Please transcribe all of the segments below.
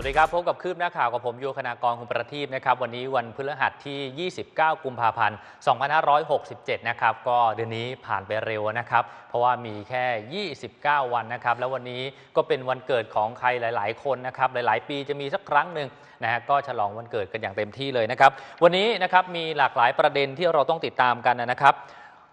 วัสดีครับพบกับคืบหน้าข่าวกับผมโยคณากรคุณประทีปนะครับวันนี้วันพฤหัสที่ 29 กุมภาพันธ์ 2567 นะครับก็เดือนนี้ผ่านไปเร็วนะครับ เพราะว่ามีแค่ 29 วันนะครับ แล้ววันนี้ก็เป็นวันเกิดของใครหลาย ๆ คนนะครับหลาย ๆ ปีจะมีสักครั้งหนึ่งนะฮะก็ฉลองวันเกิดกันอย่างเต็มที่เลยนะครับ วันนี้นะครับมีหลากหลายประเด็นที่เราต้องติดตามกันนะครับ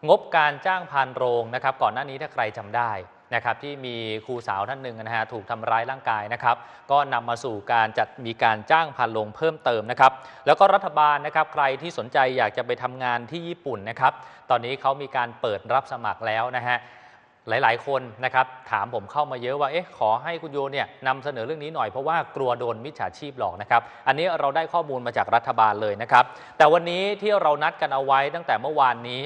งบการจ้างพานโรงนะครับ ก่อนหน้านี้ถ้าใครจำได้ นะครับที่มีครูสาวท่านหนึ่งนะฮะถูกทำร้ายร่างกายนะครับก็นำมาสู่การจัดมีการจ้างพานโรงเพิ่มเติมนะครับแล้วก็รัฐบาลนะครับใครที่สนใจอยากจะไปทำงานที่ญี่ปุ่นนะครับตอนนี้เขามีการเปิดรับสมัครแล้วนะฮะหลาย ๆ คนนะครับถามผมเข้ามาเยอะว่า เอ๊ะ ขอให้คุณโยเนี่ยนำเสนอเรื่องนี้หน่อยเพราะว่ากลัวโดนมิจฉาชีพหลอกนะครับ อันนี้เราได้ข้อมูลมาจากรัฐบาลเลยนะครับ แต่วันนี้ที่เรานัดกันเอาไว้ตั้งแต่เมื่อวานนี้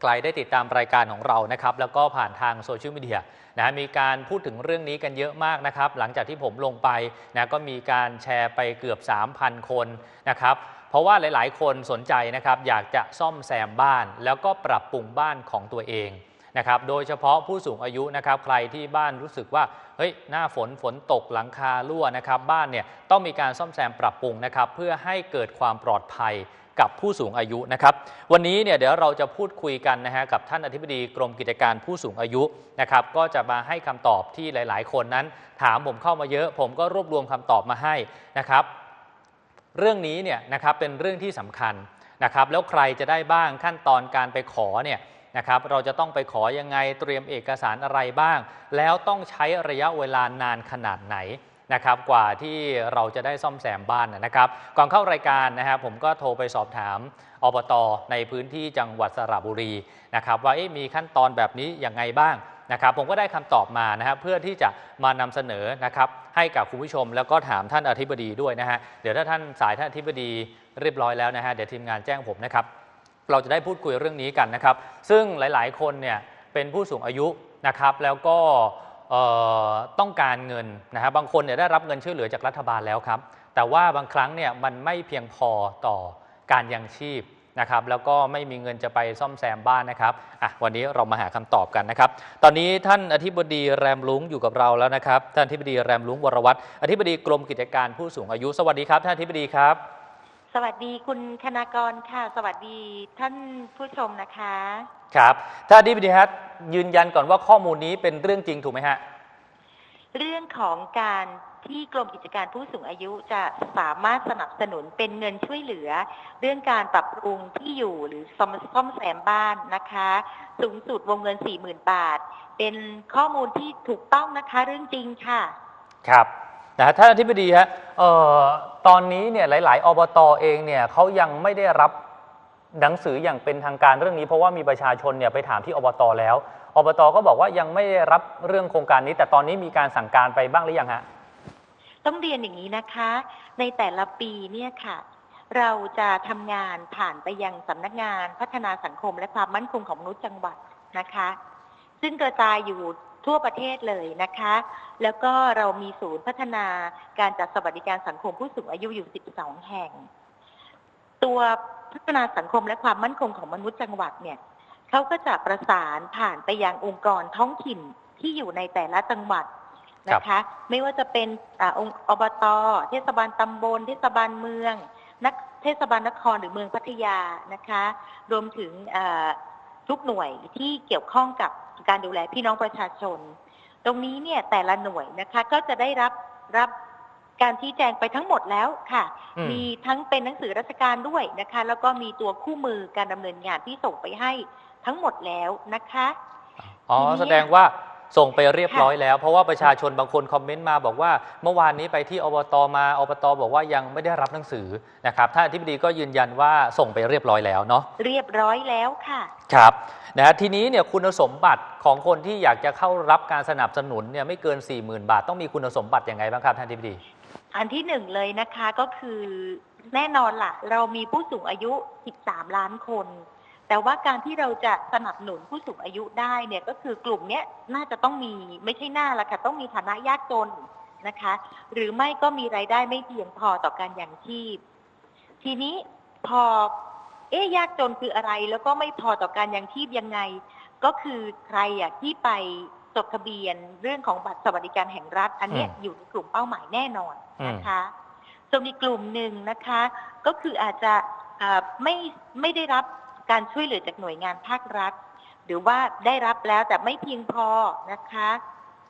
ใครได้ติดตามรายการของเรานะครับแล้วก็ผ่านทางโซเชียลมีเดียนะฮะมีการพูดถึงเรื่องนี้กันเยอะมากนะครับหลังจากที่ผมลงไปนะก็มีการแชร์ไปเกือบ 3,000 คนนะครับเพราะว่าหลาย ๆ คนสนใจนะครับอยากจะซ่อมแซมบ้าน แล้วก็ปรับปรุงบ้านของตัวเอง นะครับโดยเฉพาะผู้สูงอายุนะครับใครที่บ้านรู้สึกว่าเฮ้ยหน้าฝนฝนตกหลังคารั่วนะครับบ้านเนี่ยต้องมีการซ่อมแซมปรับปรุงนะครับเพื่อให้เกิดความปลอดภัยกับผู้สูงอายุนะครับ วันนี้เนี่ยเดี๋ยวเราจะพูดคุยกันนะฮะกับท่านอธิบดีกรมกิจการผู้สูงอายุนะครับ ก็จะมาให้คำตอบที่หลาย ๆ คนนั้น ถามผมเข้ามาเยอะ ผมก็รวบรวมคำตอบมาให้นะครับ เรื่องนี้เนี่ยนะครับเป็นเรื่องที่สำคัญนะครับ แล้วใครจะได้บ้างขั้นตอนการไปขอเนี่ย นะครับเราจะต้องไปขอยังไงเตรียมเอกสารอะไรบ้าง แล้วต้องใช้ระยะเวลานานขนาดไหนนะครับกว่าที่เราจะได้ซ่อมแซมบ้านนะครับ ก่อนเข้ารายการนะครับผมก็โทรไปสอบถามอบตในพื้นที่จังหวัดสระบุรีนะครับว่ามีขั้นตอนแบบนี้อย่างไงบ้างนะครับผมก็ได้คำตอบมานะครับเพื่อที่จะมานำเสนอนะครับให้กับคุณผู้ชม แล้วก็ถามท่านอธิบดีด้วยนะฮะเดี๋ยวถ้าท่านสายท่านอธิบดีเรียบร้อยแล้วนะฮะเดี๋ยวทีมงานแจ้งผมนะครับ เราจะได้พูดคุยเรื่องนี้กันนะครับ ซึ่งหลาย ๆ คนเนี่ยเป็นผู้สูงอายุนะครับ แล้วก็ต้องการเงินนะฮะบางคนเนี่ยได้รับเงินช่วยเหลือจากรัฐบาลแล้วครับ แต่ว่าบางครั้งเนี่ยมันไม่เพียงพอต่อการยังชีพนะครับแล้วก็ไม่มีเงินจะไปซ่อมแซมบ้านนะครับอะวันนี้เรามาหาคำตอบกันนะครับ ตอนนี้ท่านอธิบดีแรมลุงอยู่กับเราแล้วนะครับ ท่านอธิบดีแรมลุงวรวัตรอธิบดีกรมกิจการผู้สูงอายุ สวัสดีครับ ท่านอธิบดีครับ สวัสดีคุณคณากรค่ะ สวัสดีท่านผู้ชมนะคะ ครับท่านอธิบดีครับยืนยันก่อนว่าข้อมูลนี้เป็นเรื่องจริงถูกไหมฮะ เรื่องของการที่กรมกิจการผู้สูงอายุจะสามารถสนับสนุนเป็นเงินช่วยเหลือ เรื่องการปรับปรุงที่อยู่หรือซ่อมซ่อมแซมบ้านนะคะ สูงสุดวงเงิน 40,000 บาท เป็นข้อมูลที่ถูกต้องนะคะ เรื่องจริงค่ะ ครับ นะท่านอธิบดีฮะเอ่อตอนนี้เนี่ยหลาย ๆ อบตเองเนี่ยเขายังไม่ได้รับหนังสืออย่างเป็นทางการเรื่องนี้ เพราะว่ามีประชาชนเนี่ยไปถามที่อบตแล้วอบตก็บอกว่ายังไม่ได้รับเรื่องโครงการนี้ แต่ตอนนี้มีการสั่งการไปบ้างหรือยังฮะต้องเรียนอย่างนี้นะคะ ในแต่ละปีเนี่ยค่ะ เราจะทำงานผ่านไปยังสำนักงานพัฒนาสังคมและความมั่นคงของมนุษย์จังหวัดนะคะ ซึ่งกระจายอยู่ ทั่วประเทศเลยนะคะ แล้วก็เรามีศูนย์พัฒนาการจัดสวัสดิการสังคมผู้สูงอายุอยู่ 12 แห่ง ตัวพัฒนาสังคมและความมั่นคงของมนุษย์จังหวัดเนี่ยเขาก็จะประสานผ่านไปยังองค์กรท้องถิ่นที่อยู่ในแต่ละจังหวัดนะคะ ไม่ว่าจะเป็นอองค์อบต เทศบาลตำบล เทศบาลเมือง นักเทศบาลนครหรือเมืองพัทยานะคะ รวมถึงทุกหน่วยที่เกี่ยวข้องกับ การดูแลพี่น้องประชาชน ตรงนี้เนี่ยแต่ละหน่วยนะคะก็จะได้รับรับการชี้แจงไปทั้งหมดแล้วค่ะ มีทั้งเป็นหนังสือราชการด้วยนะคะ แล้วก็มีตัวคู่มือการดำเนินงานที่ส่งไปให้ทั้งหมดแล้วนะคะ อ๋อ แสดงว่า ส่งไปเรียบร้อยแล้ว เพราะว่าประชาชนบางคนคอมเมนต์มาบอกว่าเมื่อวานนี้ไปที่อบตมาอบตบอกว่ายังไม่ได้รับหนังสือนะครับท่านอธิบดีก็ยืนยันว่าส่งไปเรียบร้อยแล้วเนาะเรียบร้อยแล้วค่ะครับนะทีนี้เนี่ยคุณสมบัติของคนที่อยากจะเข้ารับการสนับสนุนเนี่ยไม่เกิน 40,000 บาท ต้องมีคุณสมบัติยังไงบ้างครับท่านอธิบดี อันที่หนึ่งเลยนะคะก็คือแน่นอนล่ะ เรามีผู้สูงอายุ 13 ล้านคน แต่ว่าการที่เราจะสนับสนุนผู้สูงอายุได้เนี่ยก็คือกลุ่มเนี้ยน่าจะต้องมีไม่ใช่หน้าละค่ะต้องมีฐานะยากจนนะคะ หรือไม่ก็มีรายได้ไม่เพียงพอต่อการยังชีพ ทีนี้พอเอ๊ยากจนคืออะไร แล้วก็ไม่พอต่อการยังชีพยังไง ก็คือใครอะที่ไปจดทะเบียนเรื่องของบัตรสวัสดิการแห่งรัฐ อันเนี้ยอืมอยู่ในกลุ่มเป้าหมายแน่นอนอืมนะคะส่วนอีกกลุ่มหนึ่งนะคะ ก็คืออาจจะเอ่อไม่ไม่ได้รับ การช่วยเหลือจากหน่วยงานภาครัฐ หรือว่าได้รับแล้วแต่ไม่เพียงพอนะคะ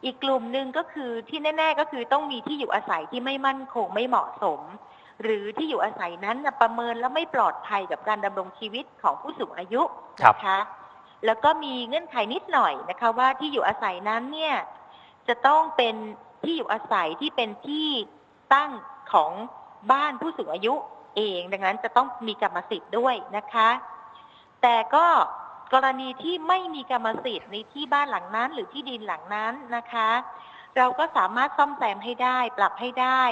อีกกลุ่มหนึ่งก็คือที่แน่ ๆ ก็คือต้องมีที่อยู่อาศัยที่ไม่มั่นคงไม่เหมาะสม หรือที่อยู่อาศัยนั้นน่ะประเมินแล้วไม่ปลอดภัยกับการดำรงชีวิตของผู้สูงอายุครับนะคะแล้วก็มีเงื่อนไขนิดหน่อยนะคะว่าที่อยู่อาศัยนั้นเนี่ยจะต้องเป็นที่อยู่อาศัยที่เป็นที่ตั้งของบ้านผู้สูงอายุเอง ดังนั้นจะต้องมีกรรมสิทธิ์ด้วยนะคะ แต่ก็กรณีที่ไม่มีกรรมสิทธิ์ในที่บ้านหลังนั้น หรือที่ดินหลังนั้นนะคะ เราก็สามารถซ่อมแซมให้ได้ ปรับให้ได้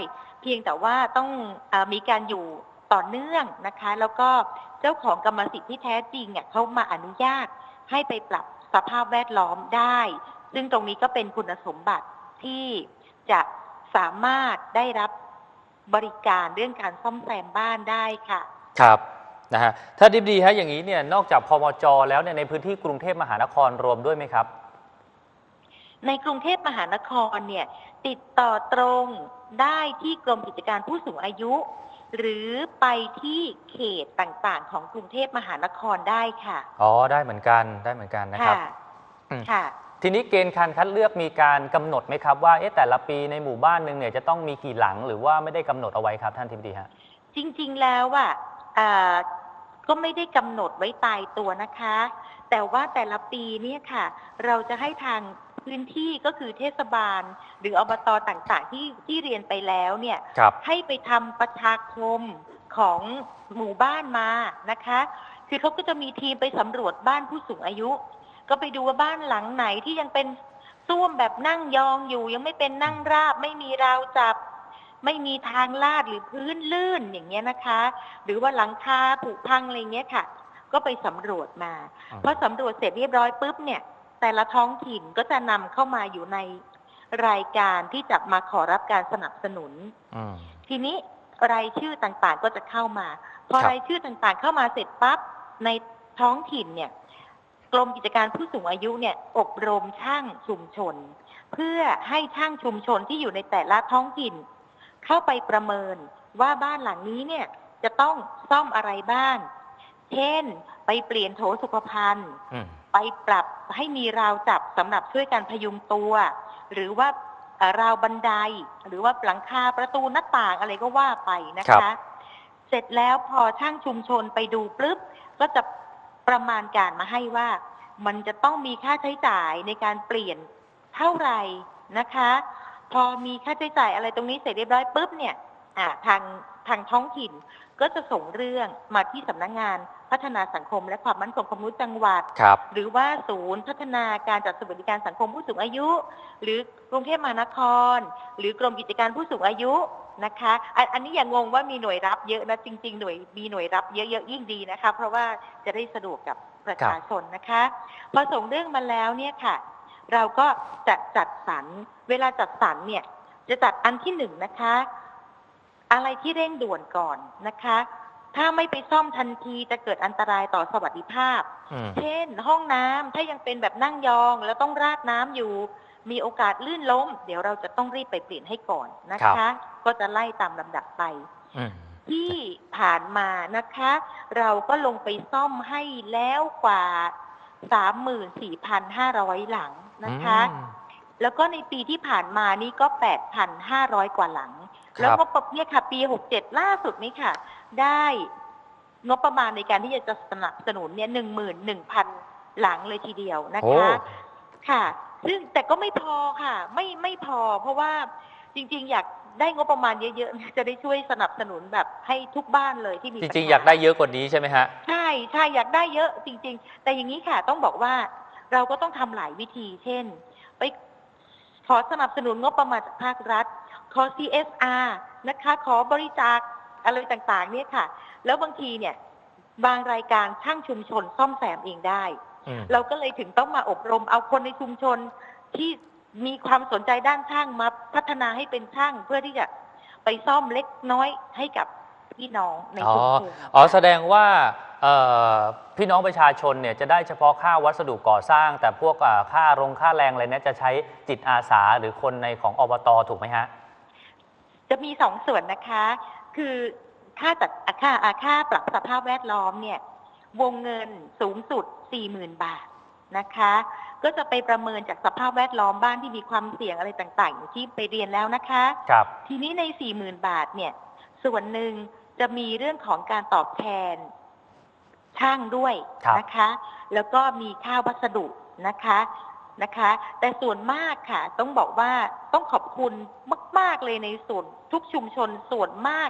เพียงแต่ว่าต้องอมีการอยู่ต่อเนื่องนะคะ แล้วก็เจ้าของกรรมสิทธิ์ที่แท้จริงอะเขามาอนุญาตให้ไปปรับสภาพแวดล้อมได้ ซึ่งตรงนี้ก็เป็นคุณสมบัติที่จะสามารถได้รับบริการเรื่องการซ่อมแซมบ้านได้ค่ะ ครับ นะฮะถ้าดิบดีฮะอย่างนี้เนี่ยนอกจากพมจแล้วเนี่ยในพื้นที่กรุงเทพมหานครรวมด้วยไหมครับ ในกรุงเทพมหานครเนี่ยติดต่อตรงได้ที่กรมกิจการผู้สูงอายุ หรือไปที่เขตต่างๆ ของกรุงเทพมหานครได้ค่ะอ๋อได้เหมือนกันได้เหมือนกันนะครับค่ะอืมค่ะทีนี้เกณฑ์การคัดเลือกมีการกำหนดไหมครับว่าเอ๊ะแต่ละปีในหมู่บ้านหนึ่งเนี่ยจะต้องมีกี่หลังหรือว่าไม่ได้กำหนดเอาไว้ครับท่านทิบดีฮะจริงๆแล้วอะอ่า ก็ไม่ได้กำหนดไว้ตายตัวนะคะ แต่ว่าแต่ละปีเนี่ยค่ะ เราจะให้ทางพื้นที่ก็คือเทศบาล หรืออบตต่างๆที่ที่เรียนไปแล้วเนี่ยครับให้ไปทำประชาคมของหมู่บ้านมานะคะ คือเขาก็จะมีทีมไปสำรวจบ้านผู้สูงอายุ ก็ไปดูว่าบ้านหลังไหนที่ยังเป็นส้วมแบบนั่งยองอยู่ ยังไม่เป็นนั่งราบ ไม่มีราวจับ ไม่มีทางลาดหรือพื้นลื่นอย่างเงี้ยนะคะ หรือว่าหลังคาผุพังอะไรเงี้ยค่ะ ก็ไปสำรวจมาอืมพอสำรวจเสร็จเรียบร้อยปุ๊บเนี่ย แต่ละท้องถิ่นก็จะนำเข้ามาอยู่ในรายการที่จะมาขอรับการสนับสนุนอืมทีนี้รายชื่อต่างๆก็จะเข้ามา พอครับรายชื่อต่างๆเข้ามาเสร็จปั๊บในท้องถิ่นเนี่ยกรมกิจการผู้สูงอายุเนี่ยอบรมช่างชุมชน เพื่อให้ช่างชุมชนที่อยู่ในแต่ละท้องถิ่น เข้าไปประเมินว่าบ้านหลังนี้เนี่ยจะต้องซ่อมอะไรบ้าง เช่น ไปเปลี่ยนโถสุขภัณฑ์อืมไปปรับให้มีราวจับสำหรับช่วยการพยุงตัว หรือว่าเอ่อราวบันได หรือว่าหลังคาประตูหน้าต่างอะไรก็ว่าไปนะครัคะบเสร็จแล้วพอช่างชุมชนไปดูปุ๊บก็จะประมาณการมาให้ว่า มันจะต้องมีค่าใช้จ่ายในการเปลี่ยนเท่าไหร่นะคะ พอมีค่าใช้จ่ายอะไรตรงนี้เสร็จเรียบร้อยปุ๊บเนี่ยอ่าทางทางท้องถิ่นก็จะส่งเรื่องมาที่สำนักงานพัฒนาสังคม และความมั่นคงของมนุษย์จังหวัดครับหรือว่าศูนย์พัฒนาการจัดสวัสดิการสังคมผู้สูงอายุ หรือกรุงเทพมหานคร หรือกรมกิจการผู้สูงอายุนะคะอันอันนี้อย่างงงว่ามีหน่วยรับเยอะนะจริง ๆ หน่วยมีหน่วยรับเยอะๆยิ่งดีนะคะ เพราะว่าจะได้สะดวกกับประชาชนนะคะ พอส่งเรื่องมาแล้วเนี่ยค่ะ เราก็จะจัดสรรเวลาจัดสรรเนี่ย จะจัดอันที่หนึ่งนะคะ อะไรที่เร่งด่วนก่อนนะคะ ถ้าไม่ไปซ่อมทันทีจะเกิดอันตรายต่อสวัสดิภาพอืมเช่น ห้องน้ำถ้ายังเป็นแบบนั่งยอง แล้วต้องราดน้ำอยู่ มีโอกาสลื่นล้ม เดี๋ยวเราจะต้องรีบไปเปลี่ยนให้ก่อนนะครัคะบก็จะไล่ตามลำดับไปอืมที่ผ่านมานะคะ เราก็ลงไปซ่อมให้แล้วกว่า34,500หลัง นะคะอืมแล้วก็ในปีที่ผ่านมานี่ก็ 8,500 กว่าหลังครับแล้วก็ปเนี่ยค่ะ ปี 67 ล่าสุดนี้ค่ะ ได้งบประมาณในการที่จะสนับสนุนเนี่ย11,000หลังเลยทีเดียวนะโอ้คะ ค่ะ ซึ่งแต่ก็ไม่พอค่ะ ไม่ไม่พอ เพราะว่าจริง ๆ อยากได้งบประมาณเยอะๆ จะได้ช่วยสนับสนุนแบบให้ทุกบ้านเลยที่มีจปัญริงหๆอยากได้เยอะกว่านี้ใช่ไหมฮะ ใช่ใช่อยากได้เยอะจริง ๆ แต่อย่างนี้ค่ะต้องบอกว่า เราก็ต้องทำหลายวิธี เช่น ไปขอสนับสนุนงบประมาณจากภาครัฐ ขอ CSR นะคะ ขอบริจาคอะไรต่างๆ เนี่ยค่ะ แล้วบางทีเนี่ย บางรายการช่างชุมชนซ่อมแซมเองได้อืมเราก็เลยถึงต้องมาอบรมเอาคนในชุมชนที่มีความสนใจด้านช่างมาพัฒนาให้เป็นช่างเพื่อที่จะไปซ่อมเล็กน้อยให้กับพี่น้องในอ๋อชุมชนอ๋อแสดงว่าเอ่อ พี่น้องประชาชนเนี่ยจะได้เฉพาะค่าวัสดุก่อสร้าง แต่พวกอ่าค่าโรงค่าแรงอะไรเนี่ยจะใช้จิตอาสาหรือคนในของอบตถูกไหมฮะ จะมีสองส่วนนะคะ คือค่าจัดอะค่าอะค่าปรับสภาพแวดล้อมเนี่ยวงเงินสูงสุด 40,000 บาทนะคะ ก็จะไปประเมินจากสภาพแวดล้อมบ้านที่มีความเสี่ยงอะไรต่างๆอย่างที่ไปเรียนแล้วนะคะครับทีนี้ใน 40,000 บาทเนี่ย ส่วนหนึ่งจะมีเรื่องของการตอบแทน ช่างด้วยครับนะคะ แล้วก็มีค่าวัสดุนะคะนะคะ แต่ส่วนมากค่ะ ต้องบอกว่าต้องขอบคุณมาก ๆ เลยในส่วนทุกชุมชนส่วนมาก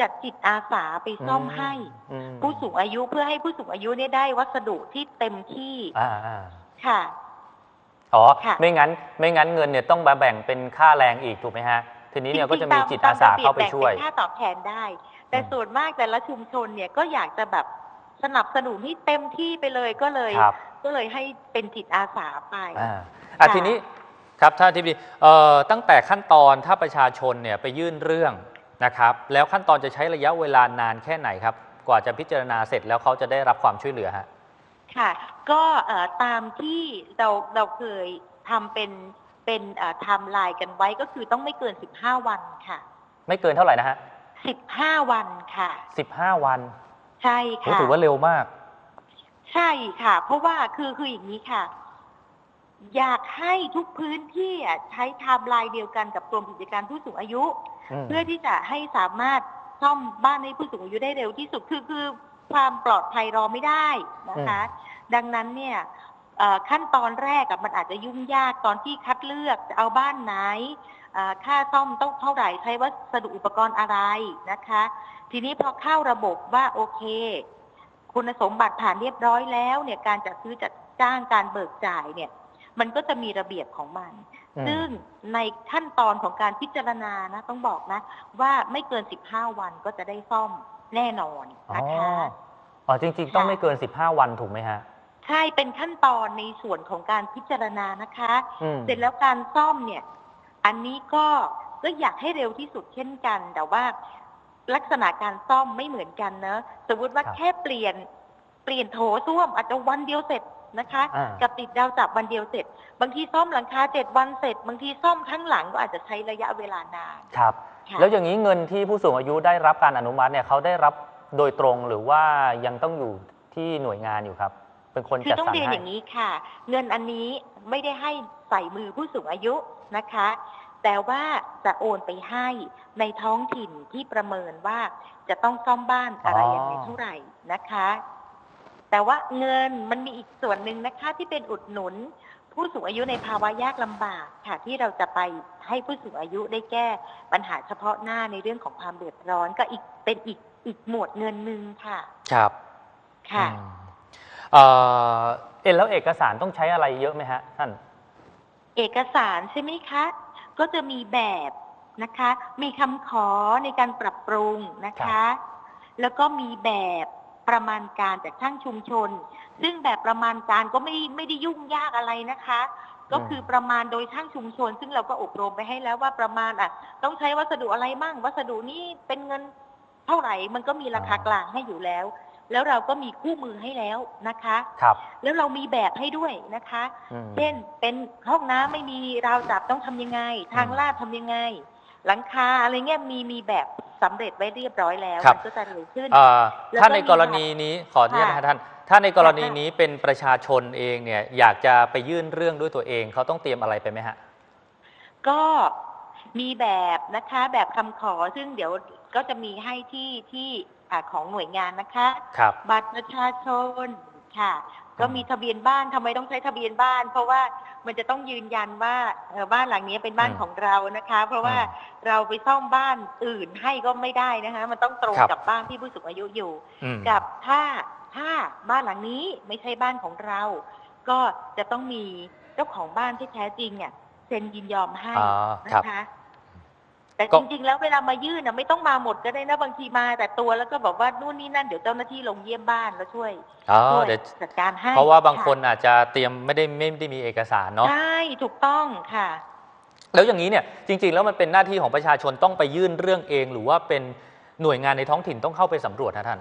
จัดจิตอาสาไปซ่อมให้อืมผู้สูงอายุเพื่อให้ผู้สูงอายุเนี่ยได้วัสดุที่เต็มที่อ่าอ่าค่ะอ๋อค่ะไม่งั้น ไม่งั้นเงินเนี่ยต้องมาแบ่งเป็นค่าแรงอีกถูกไหมฮะ ทีนี้เนี่ยก็จะมีจิตอาสาเข้าไปช่วยตมระบีบแบ่งเป็นค่าตอบแทนได้ แต่อืมส่วนมากแต่ละชุมชนเนี่ยก็อยากจะแบบ สนับสนุนให้เต็มที่ไปเลยก็เลย ครับก็เลยให้เป็นจิตอาสาไป อ่าอะค่ะ ทีนี้ครับถ้าที่ดีเอ่อตั้งแต่ขั้นตอนถ้าประชาชนเนี่ยไปยื่นเรื่องนะครับ แล้วขั้นตอนจะใช้ระยะเวลานานแค่ไหนครับ กว่าจะพิจารณาเสร็จแล้วเขาจะได้รับความช่วยเหลือฮะ ค่ะ ก็เอ่อตามที่เราเราเคยทำเป็นเป็นไทม์ไลน์กันไว้ก็คือต้องไม่เกิน 15 วันค่ะ ไม่เกินเท่าไหร่นะฮะ15 วันค่ะ 15 วัน ใช่โอ้ค่ะ ถือว่าเร็วมาก ใช่ค่ะ เพราะว่าคือคืออย่างนี้ค่ะ อยากให้ทุกพื้นที่อะใช้ไทม์ไลน์เดียวกันกับกรมกิจการผู้สูงอายุอืมเพื่อที่จะให้สามารถซ่อมบ้านให้ผู้สูงอายุได้เร็วที่สุดคือคือความปลอดภัยรอไม่ได้นะคะ ดังนั้นเนี่ยเอ่อขั้นตอนแรกอะมันอาจจะยุ่งยากตอนที่คัดเลือกจะเอาบ้านไหนเอ่อ ค่าซ่อมต้องเท่าไหร่ใช้วัสดุอุปกรณ์อะไรนะคะ ทีนี้พอเข้าระบบว่าโอเค คุณสมบัติผ่านเรียบร้อยแล้วเนี่ยการจัดซื้อจัดจ้างการเบิกจ่ายเนี่ย มันก็จะมีระเบียบของมันอืมซึ่งในขั้นตอนของการพิจารณานะ ต้องบอกนะ ว่าไม่เกิน15วันก็จะได้ซ่อมแน่นอนอ๋อนะคะอ๋อจริง ๆ ต้องค่ะไม่เกิน15วันถูกไหมฮะใช่เป็นขั้นตอนในส่วนของการพิจารณานะคะอืมเสร็จแล้วการซ่อมเนี่ย อันนี้ก็ก็อยากให้เร็วที่สุดเช่นกัน แต่ว่าลักษณะการซ่อมไม่เหมือนกันเนอะสมมติว่าครับแค่เปลี่ยนเปลี่ยนโถส้วมอาจจะวันเดียวเสร็จนะคะอ่ากับติดดาวจับวันเดียวเสร็จ บางทีซ่อมหลังคาเจ็ดวันเสร็จ บางทีซ่อมข้างหลังก็อาจจะใช้ระยะเวลานานครับค่ะแล้วอย่างนี้เงินที่ผู้สูงอายุได้รับการอนุมัติเนี่ยเขาได้รับโดยตรงหรือว่ายังต้องอยู่ที่หน่วยงานอยู่ครับ เป็นคนคือจัดต้องสรรเรียนอให้ย่างนี้ค่ะ เงินอันนี้ไม่ได้ให้ใส่มือผู้สูงอายุนะคะ แต่ว่าจะโอนไปให้ในท้องถิ่นที่ประเมินว่าจะต้องซ่อมบ้านอะไรอ๋อยังไงเท่าไหร่นะคะ แต่ว่าเงินมันมีอีกส่วนหนึ่งนะคะ ที่เป็นอุดหนุน ผู้สูงอายุในภาวะยากลำบากค่ะ ที่เราจะไปให้ผู้สูงอายุได้แก้ปัญหาเฉพาะหน้าในเรื่องของความเดือดร้อนก็อีกเป็นอีกอีกหมวดเงินหนึ่งค่ะครับค่ะ อืม เอ่อเอ็นแล้วเอกสารต้องใช้อะไรเยอะไหมฮะท่าน เอกสารใช่ไหมคะ ก็จะมีแบบนะคะ มีคำขอในการปรับปรุงนะครัคะบแล้วก็มีแบบประมาณการจากช่างชุมชน ซึ่งแบบประมาณการก็ไม่ไม่ได้ยุ่งยากอะไรนะคะ ก็คือประมาณโดยช่างชุมชน ซึ่งเราก็อบรมไปให้แล้วว่าประมาณอะต้องใช้วัสดุอะไรมั่ง วัสดุนี้เป็นเงินเท่าไหร่ มันก็มีราคากลางให้อยู่แล้ว แล้วเราก็มีคู่มือให้แล้วนะคะ ครับ แล้วเรามีแบบให้ด้วยนะคะ อืม เช่นเป็นห้องน้ำไม่มีราวจับต้องทำยังไง ทางลาดทำยังไง หลังคาอะไรเงี้ยมีมีแบบสำเร็จไว้เรียบร้อยแล้วครับ มันก็จะเร็วขึ้น เอ่อแล้วก็ถ้าในมีกรณีนี้ขออนุญาตค่ะนะท่าน ถ้าในกรณีค่ะนี้เป็นประชาชนเองเนี่ยอยากจะไปยื่นเรื่องด้วยตัวเองเขาต้องเตรียมอะไรไปไหมฮะ ก็มีแบบนะคะ แบบคำขอซึ่งเดี๋ยว ก็จะมีให้ที่ที่อาของหน่วยงานนะคะครับบัตรประชาชนค่ะ ก็มีทะเบียนบ้านทำไมต้องใช้ทะเบียนบ้าน เพราะว่ามันจะต้องยืนยันว่าเอ่อบ้านหลังนี้เป็นบ้านอืมของเรานะคะ เพราะว่าอืมเราไปซ่อมบ้านอื่นให้ก็ไม่ได้นะคะ มันต้องตรงครับกับบ้านที่ผู้สูงอายุอยู่อืมกับถ้าถ้าบ้านหลังนี้ไม่ใช่บ้านของเรา ก็จะต้องมีเจ้าของบ้านที่แท้จริงเนี่ยเซ็นยินยอมให้อ๋อครับนะคะ แต่ก็จริงๆแล้วเวลามายื่นน่ะไม่ต้องมาหมดก็ได้นะบางทีมา แต่ตัวแล้วก็บอกว่านู่นนี่นั่นเดี๋ยวเจ้าหน้าที่ลงเยี่ยมบ้านแล้วช่วยอ๋อช่วยเดี๋ยวจัดการให้เพราะว่าบางะคนอาจจะเตรียมไม่ได้ไม่ได้มีเอกสารเนาะใช่ถูกต้องค่ะ แล้วอย่างนี้เนี่ยจริง ๆ แล้วมันเป็นหน้าที่ของประชาชนต้องไปยื่นเรื่องเอง หรือว่าเป็นหน่วยงานในท้องถิ่นต้องเข้าไปสำรวจนะท่าน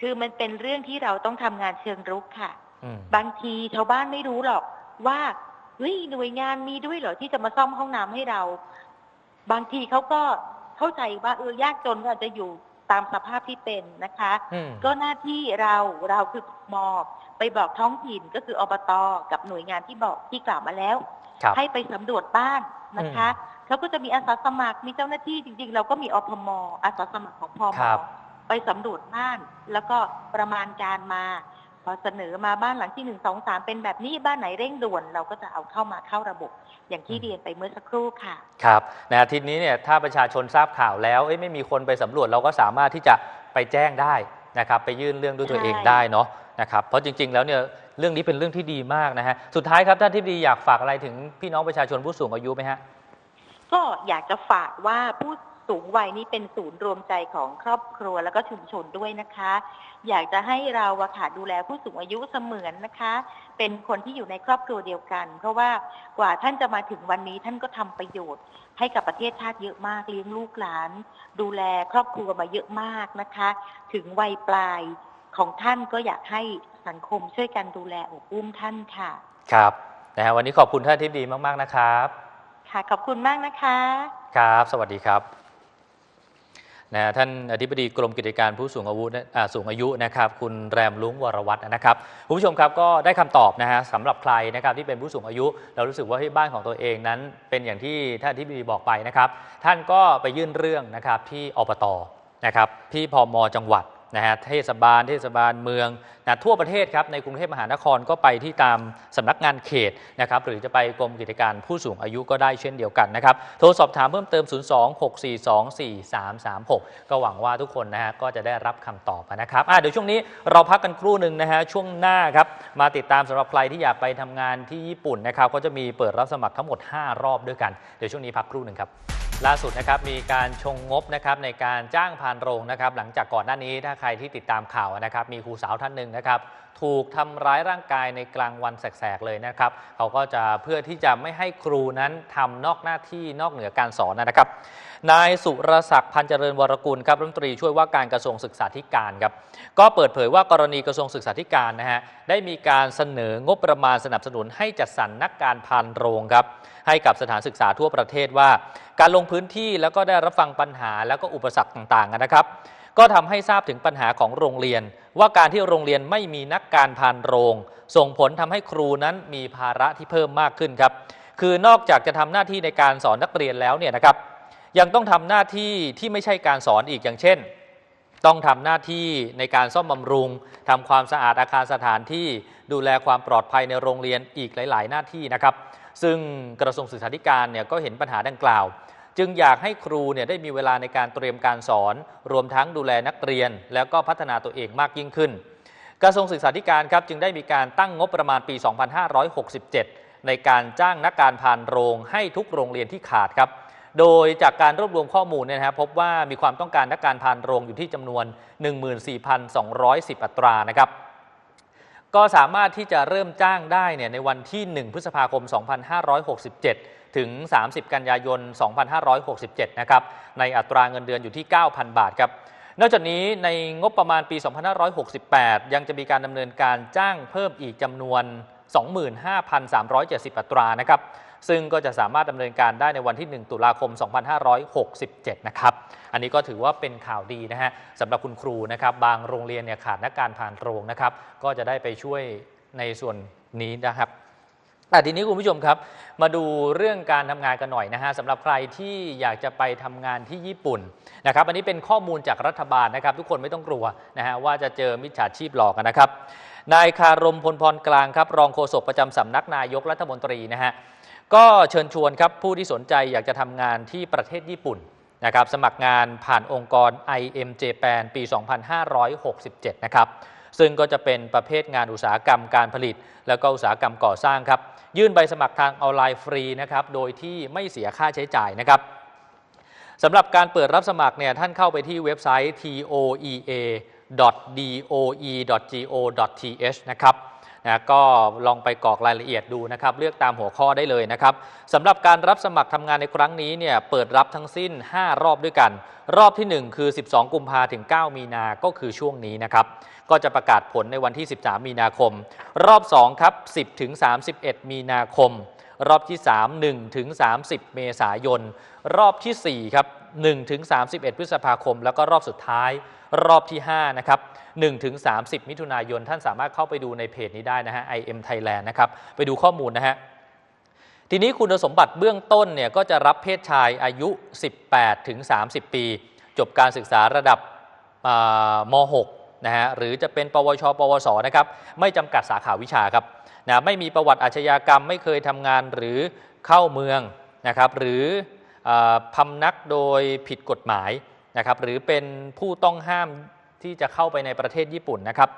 คือมันเป็นเรื่องที่เราต้องทำงานเชิงรุกค่ะอืมบางทีชาวบ้านไม่รู้หรอกว่าเฮ้ยหน่วยงานมีด้วยเหรอที่จะมาซ่อมห้องน้ำให้เรา บางทีเขาก็เข้าใจว่าเออยากจนก็อาจจะอยู่ตามสภาพที่เป็นนะคะอืมก็หน้าที่เราเราคือมอไปบอกท้องถิ่นก็คืออบตกับหน่วยงานที่บอกที่กล่าวมาแล้วครับให้ไปสำรวจบ้านนะคะเขาก็จะมีอาสาสมัครมีเจ้าหน้าที่จริง ๆ เราก็มีอพมอาสาสมัครของพมครับไปสำรวจบ้าน แล้วก็ประมาณการมา พอเสนอมาบ้านหลังที่หนึ่งสองสามเป็นแบบนี้บ้านไหนเร่งด่วน เราก็จะเอาเข้ามาเข้าระบบ อย่างที่เรียนไปเมื่อสักครู่ค่ะ ครับในอาทิตย์นี้เนี่ยถ้าประชาชนทราบข่าวแล้วเอ้ยไม่มีคนไปสำรวจเราก็สามารถที่จะไปแจ้งได้นะครับ ไปยื่นเรื่องด้วยตัวเองใช่ได้เนาะนะครับเพราะจริง ๆ แล้วเนี่ยเรื่องนี้เป็นเรื่องที่ดีมากนะฮะสุดท้ายครับท่านที่ดีอยากฝากอะไรถึงพี่น้องประชาชนผู้สูงอายุไหมฮะก็อยากจะฝากว่าผู้ สูงวัยนี่เป็นศูนย์รวมใจของครอบครัวแล้วก็ชุมชนด้วยนะคะ อยากจะให้เราอะค่ะดูแลผู้สูงอายุเสมือนนะคะ เป็นคนที่อยู่ในครอบครัวเดียวกัน เพราะว่ากว่าท่านจะมาถึงวันนี้ท่านก็ทำประโยชน์ ให้กับประเทศชาติเยอะมากเลี้ยงลูกหลาน ดูแลครอบครัวมาเยอะมากนะคะ ถึงวัยปลายของท่านก็อยากให้สังคมช่วยกันดูแลอบอุ้มท่านค่ะ ครับนะฮะวันนี้ขอบคุณท่านที่ดีมาก ๆ นะครับ ค่ะ ขอบคุณมากนะคะ ครับ สวัสดีครับ นะท่านอธิบดีกรมกิจการผู้สูงอายุนะอ่าสูงอายุนะครับ คุณแรมลุงวรวัฒน์นะครับคุณผู้ชมครับก็ได้คำตอบนะฮะสำหรับใครนะครับที่เป็นผู้สูงอายุ เรารู้สึกว่าที่บ้านของตัวเองนั้น เป็นอย่างที่ท่านอธิบดีบอกไปนะครับ ท่านก็ไปยื่นเรื่องนะครับที่อบตนะครับที่พมจังหวัด นะฮะเทศบาล เทศบาลเมืองนะทั่วประเทศครับในกรุงเทพมหานครก็ไปที่ตามสำนักงานเขตนะครับหรือจะไปกรมกิจการผู้สูงอายุก็ได้เช่นเดียวกันนะครับโทรสอบถามเพิ่มเติม 026424336 ก็หวังว่าทุกคนนะฮะก็จะได้รับคำตอบนะครับเดี๋ยวช่วงนี้เราพักกันครู่หนึ่งนะฮะช่วงหน้าครับมาติดตามสำหรับใครที่อยากไปทำงานที่ญี่ปุ่นนะครับก็จะมีเปิดรับสมัครทั้งหมด 5 รอบด้วยกันเดี๋ยวช่วงนี้พักครู่หนึ่งครับ ล่าสุดนะครับมีการชงงบนะครับในการจ้างพานโรงนะครับหลังจากก่อนหน้านี้ถ้าใครที่ติดตามข่าวนะครับมีครูสาวท่านหนึ่งนะครับถูกทำร้ายร่างกายในกลางวันแสกๆเลยนะครับเขาก็จะเพื่อที่จะไม่ให้ครูนั้นทำนอกหน้าที่นอกเหนือการสอนนะครับนายสุรศักดิ์พันเจริญวรกุลครับรัฐมนตรีช่วยว่าการกระทรวงศึกษาธิการครับก็เปิดเผยว่ากรณีกระทรวงศึกษาธิการนะฮะได้มีการเสนองบประมาณสนับสนุนให้จัดสรรนักการพานโรงครับ ให้กับสถานศึกษาทั่วประเทศว่า การลงพื้นที่แล้วก็ได้รับฟังปัญหาแล้วก็อุปสรรคต่างๆนะครับ ก็ทำให้ทราบถึงปัญหาของโรงเรียน ว่าการที่โรงเรียนไม่มีนักการพานโรง ส่งผลทำให้ครูนั้นมีภาระที่เพิ่มมากขึ้นครับ คือนอกจากจะทำหน้าที่ในการสอนนักเรียนแล้วเนี่ยนะครับ ยังต้องทำหน้าที่ที่ไม่ใช่การสอนอีกอย่างเช่นต้องทำหน้าที่ในการซ่อมบำรุงทำความสะอาดอาคารสถานที่ ดูแลความปลอดภัยในโรงเรียนอีกหลาย ๆ หน้าที่นะครับ ซึ่งกระทรวงศึกษาธิการเนี่ยก็เห็นปัญหาดังกล่าว จึงอยากให้ครูเนี่ยได้มีเวลาในการเตรียมการสอน รวมทั้งดูแลนักเรียน แล้วก็พัฒนาตัวเองมากยิ่งขึ้น กระทรวงศึกษาธิการครับจึงได้มีการตั้งงบประมาณปี 2567 ในการจ้างนักการพานโรงให้ทุกโรงเรียนที่ขาดครับโดยจากการรวบรวมข้อมูลเนี่ยนะครับพบว่ามีความต้องการนักการพานโรงอยู่ที่จำนวน 14,210 อัตรานะครับ ก็สามารถที่จะเริ่มจ้างได้เนี่ยในวันที่ 1 พฤษภาคม 2567 ถึง 30 กันยายน 2567 นะครับในอัตราเงินเดือนอยู่ที่ 9,000 บาทครับนอกจากนี้ในงบประมาณปี 2568 ยังจะมีการดำเนินการจ้างเพิ่มอีกจำนวน 25,370 อัตรานะครับ ซึ่งก็จะสามารถดำเนินการได้ในวันที่ 1 ตุลาคม 2567 นะครับ อันนี้ก็ถือว่าเป็นข่าวดีนะฮะสำหรับคุณครูนะครับ บางโรงเรียนเนี่ยขาดนักการผ่านโรงนะครับ ก็จะได้ไปช่วยในส่วนนี้นะครับแต่ทีนี้คุณผู้ชมครับ มาดูเรื่องการทำงานกันหน่อยนะฮะสำหรับใครที่อยากจะไปทำงานที่ญี่ปุ่นนะครับ อันนี้เป็นข้อมูลจากรัฐบาลนะครับ ทุกคนไม่ต้องกลัวนะฮะว่าจะเจอมิจฉาชีพหลอกนะครับนายคารมพลพรกลางครับ รองโฆษกประจำสำนักนายกรัฐมนตรีนะฮะ ก็เชิญชวนครับผู้ที่สนใจอยากจะทำงานที่ประเทศญี่ปุ่นนะครับสมัครงานผ่านองค์กร IM Japan ปี 2567 นะครับซึ่งก็จะเป็นประเภทงานอุตสาหกรรมการผลิต แล้วก็อุตสาหกรรมก่อสร้างครับ ยื่นใบสมัครทางออนไลน์ฟรีนะครับโดยที่ไม่เสียค่าใช้จ่ายนะครับสำหรับการเปิดรับสมัครเนี่ยท่านเข้าไปที่เว็บไซต์ toea doe.go.th นะครับ นะก็ลองไปกรอกรายละเอียดดูนะครับเลือกตามหัวข้อได้เลยนะครับสำหรับการรับสมัครทำงานในครั้งนี้เนี่ยเปิดรับทั้งสิ้น 5 รอบด้วยกัน รอบทีหนึ่1 คือ 12 กุมภาถึง 9 มีนาก็คือช่วงนี้นะครับก็จะประกาศผลในวันที่ 13 มีนาคม รอบ2ครับ10ถึง31 มีนาคม รอบที่ 3 1ถึง30 เมษายน รอบทีสี่4ครับ 1ถึง31 พฤษภาคม แล้วก็รอบสุดท้ายรอบที่ 5 นะครับ1ถึง30 มิถุนายน ท่านสามารถเข้าไปดูในเพจนี้ได้นะฮะ IM Thailand นะครับ ไปดูข้อมูลนะฮะ ทีนี้คุณสมบัติเบื้องต้นเนี่ยก็จะรับเพศชายอายุ 18ถึง30 ปี จบการศึกษาระดับม 6 นะฮะ หรือจะเป็นปวช ปวส นะครับ ไม่จำกัดสาขาวิชาครับนะไม่มีประวัติอาชญากรรม ไม่เคยทำงานหรือเข้าเมืองนะครับ หรือ พำนักโดยผิดกฎหมายนะครับหรือเป็นผู้ต้องห้ามที่จะเข้าไปในประเทศญี่ปุ่นนะครับ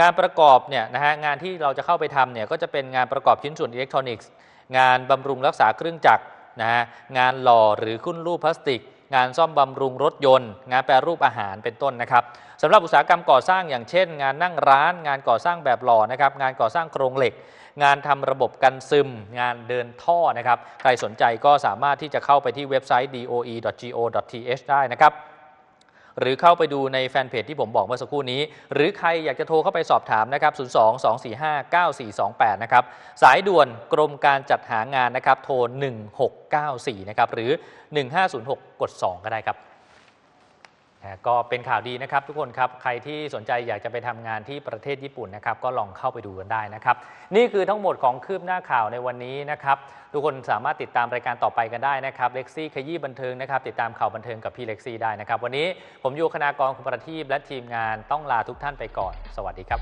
งานประกอบเนี่ยนะฮะงานที่เราจะเข้าไปทำเนี่ยก็จะเป็นงานประกอบชิ้นส่วนอิเล็กทรอนิกส์ งานบำรุงรักษาเครื่องจักรนะฮะงานหล่อหรือขึ้นรูปพลาสติก งานซ่อมบำรุงรถยนต์ งานแปรรูปอาหารเป็นต้นนะครับสำหรับอุตสาหกรรมก่อสร้างอย่างเช่น งานนั่งร้าน งานก่อสร้างแบบหล่อนะครับงานก่อสร้างโครงเหล็ก งานทำระบบกันซึม งานเดินท่อนะครับใครสนใจก็สามารถที่จะเข้าไปที่เว็บไซต์ doe.go.th ได้นะครับ หรือเข้าไปดูในแฟนเพจที่ผมบอกเมื่อสักครู่นี้ หรือใครอยากจะโทรเข้าไปสอบถามนะครับ 02 245 9428 นะครับ สายด่วนกรมการจัดหางานนะครับ โทร 1694 นะครับ หรือ 1506 กด 2 ก็ได้ครับ ก็เป็นข่าวดีนะครับทุกคนครับ ใครที่สนใจอยากจะไปทำงานที่ประเทศญี่ปุ่นนะครับก็ลองเข้าไปดูกันได้นะครับ นี่คือทั้งหมดของคืบหน้าข่าวในวันนี้นะครับ ทุกคนสามารถติดตามรายการต่อไปกันได้นะครับเล็กซี่ขยี้บันเทิงนะครับ ติดตามข่าวบันเทิงกับพี่เล็กซี่ได้นะครับ วันนี้ผมอยู่คณากรคุณประทีปและทีมงานต้องลาทุกท่านไปก่อน สวัสดีครับ